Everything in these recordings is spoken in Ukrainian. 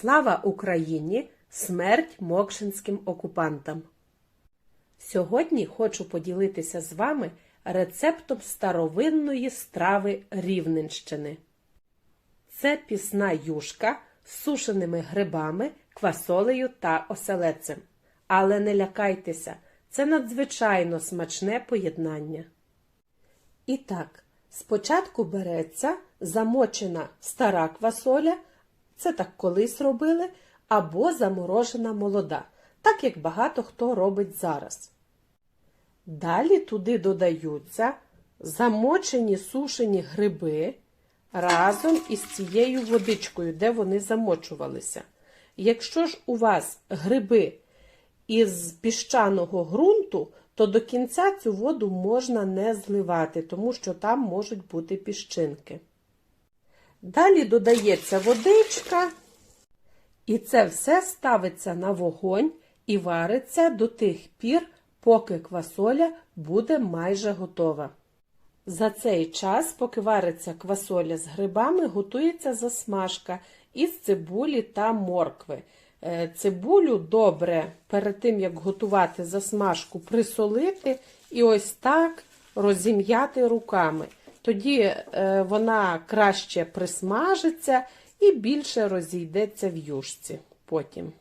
Слава Україні! Смерть мокшинським окупантам! Сьогодні хочу поділитися з вами рецептом старовинної страви Рівненщини. Це пісна юшка з сушеними грибами, квасолею та оселедцем. Але не лякайтеся, це надзвичайно смачне поєднання. І так, спочатку береться замочена стара квасоля, це так колись робили, або заморожена молода, так як багато хто робить зараз. Далі туди додаються замочені сушені гриби разом із цією водичкою, де вони замочувалися. Якщо ж у вас гриби із піщаного ґрунту, то до кінця цю воду можна не зливати, тому що там можуть бути піщинки. Далі додається водичка, і це все ставиться на вогонь і вариться до тих пір, поки квасоля буде майже готова. За цей час, поки вариться квасоля з грибами, готується засмажка із цибулі та моркви. Е, Цибулю добре перед тим, як готувати засмажку, присолити і ось так розім'яти руками. Тоді е, вона краще присмажиться і більше розійдеться в юшці потім.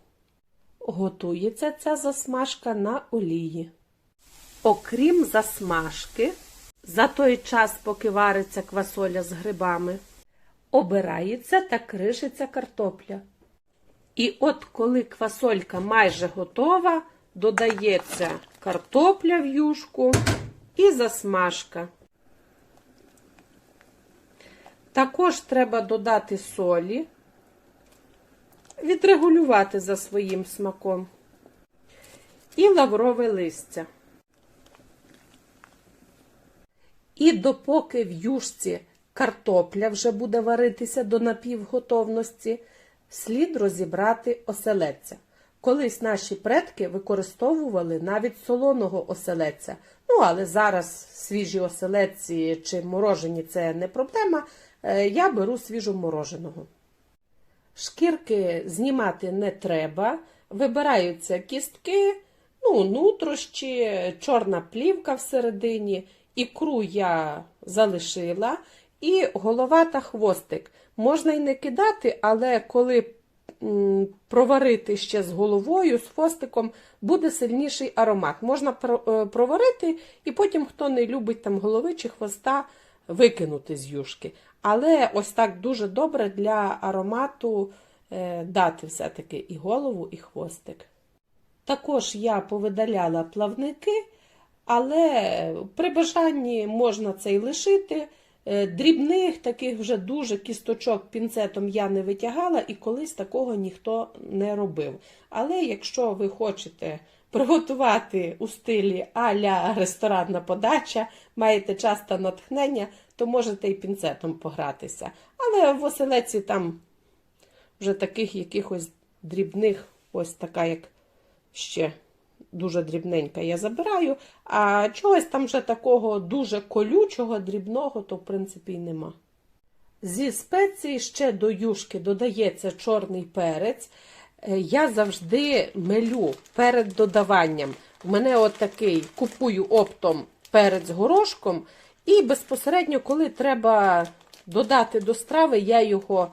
Готується ця засмажка на олії. Окрім засмажки, за той час, поки вариться квасоля з грибами, обирається та кришиться картопля. І от коли квасолька майже готова, додається картопля в юшку і засмажка. Також треба додати солі, відрегулювати за своїм смаком. І лаврове листя. І допоки в юшці картопля вже буде варитися до напівготовності, слід розібрати оселедця. Колись наші предки використовували навіть солоного оселедця. Ну, але зараз свіжі оселедці чи морожені це не проблема. Е, Я беру свіжомороженого. Шкірки знімати не треба, вибираються кістки, ну, нутрощі, чорна плівка всередині, ікру я залишила, і голова та хвостик. Можна й не кидати, але коли проварити ще з головою, з хвостиком, буде сильніший аромат. Можна е, проварити, і потім, хто не любить там голови чи хвоста, викинути з юшки. Але ось так дуже добре для аромату е, дати все-таки і голову, і хвостик. Також я повидаляла плавники, але при бажанні можна це й лишити. Е, Дрібних, таких вже дуже кісточок пінцетом я не витягала, і колись такого ніхто не робив. Але якщо ви хочете приготувати у стилі а-ля ресторанна подача, маєте час та натхнення, то можете і пінцетом погратися. Але в оселеці там вже таких якихось дрібних, ось така, як ще дуже дрібненька, я забираю. А чогось там вже такого дуже колючого, дрібного, то в принципі й нема. Зі спецій ще до юшки додається чорний перець. Е, Я завжди мелю перед додаванням. У мене от купую оптом перець горошком, і безпосередньо, коли треба додати до страви, я його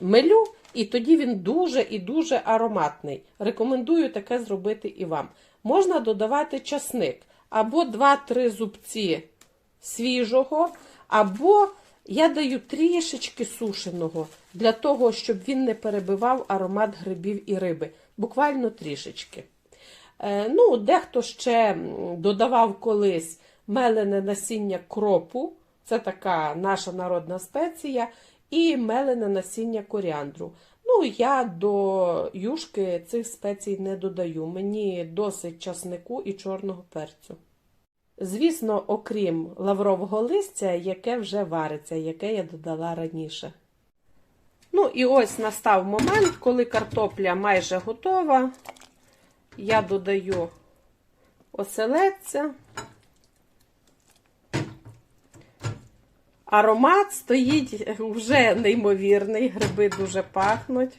мелю, і тоді він дуже і дуже ароматний. Рекомендую таке зробити і вам. Можна додавати часник або 2-3 зубці свіжого, або я даю трішечки сушеного для того, щоб він не перебивав аромат грибів і риби. Буквально трішечки. Е, ну, Дехто ще додавав колись мелене насіння кропу, це така наша народна спеція, і мелене насіння коріандру. Ну, я до юшки цих спецій не додаю. Мені досить часнику і чорного перцю. Звісно, окрім лаврового листя, яке вже вариться, яке я додала раніше. Ну, і ось настав момент, коли картопля майже готова. Я додаю оселедця. Аромат стоїть вже неймовірний, гриби дуже пахнуть.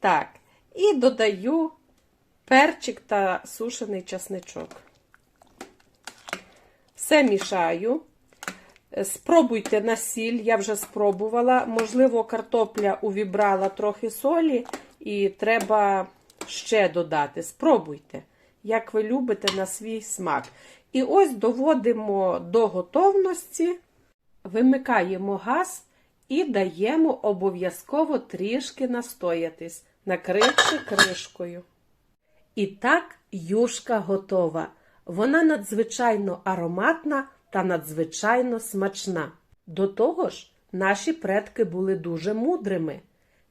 Так, і додаю перчик та сушений часничок. Все мішаю. Е, Спробуйте на сіль, я вже спробувала. Можливо, картопля увібрала трохи солі і треба ще додати. Спробуйте, як ви любите на свій смак. І ось доводимо до готовності, вимикаємо газ і даємо обов'язково трішки настоятись, накривши кришкою. І так юшка готова. Вона надзвичайно ароматна та надзвичайно смачна. До того ж, наші предки були дуже мудрими.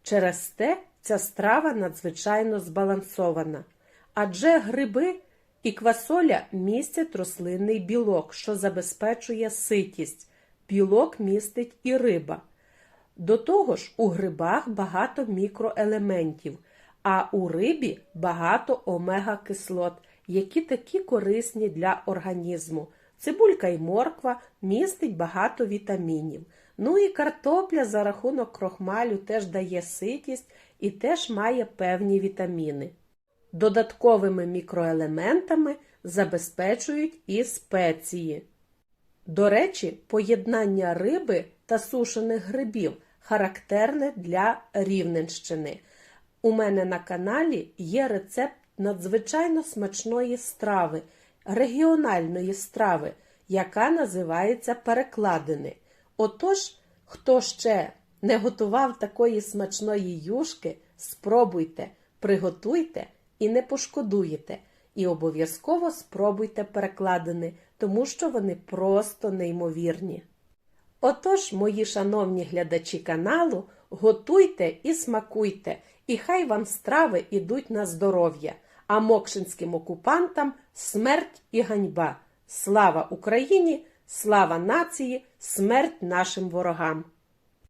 Через те ця страва надзвичайно збалансована. Адже гриби і квасоля містять рослинний білок, що забезпечує ситість. Білок містить і риба. До того ж, у грибах багато мікроелементів, а у рибі багато омега-кислот, які такі корисні для організму. Цибулька і морква містить багато вітамінів. Ну і картопля за рахунок крохмалю теж дає ситість і теж має певні вітаміни. Додатковими мікроелементами забезпечують і спеції. До речі, поєднання риби та сушених грибів характерне для Рівненщини. У мене на каналі є рецепт надзвичайно смачної страви, регіональної страви, яка називається перекладини. Отож, хто ще не готував такої смачної юшки, спробуйте, приготуйте і не пошкодуєте. І обов'язково спробуйте перекладини, тому що вони просто неймовірні. Отож, мої шановні глядачі каналу, готуйте і смакуйте, і хай вам страви ідуть на здоров'я, а мокшинським окупантам смерть і ганьба. Слава Україні! Слава нації! Смерть нашим ворогам!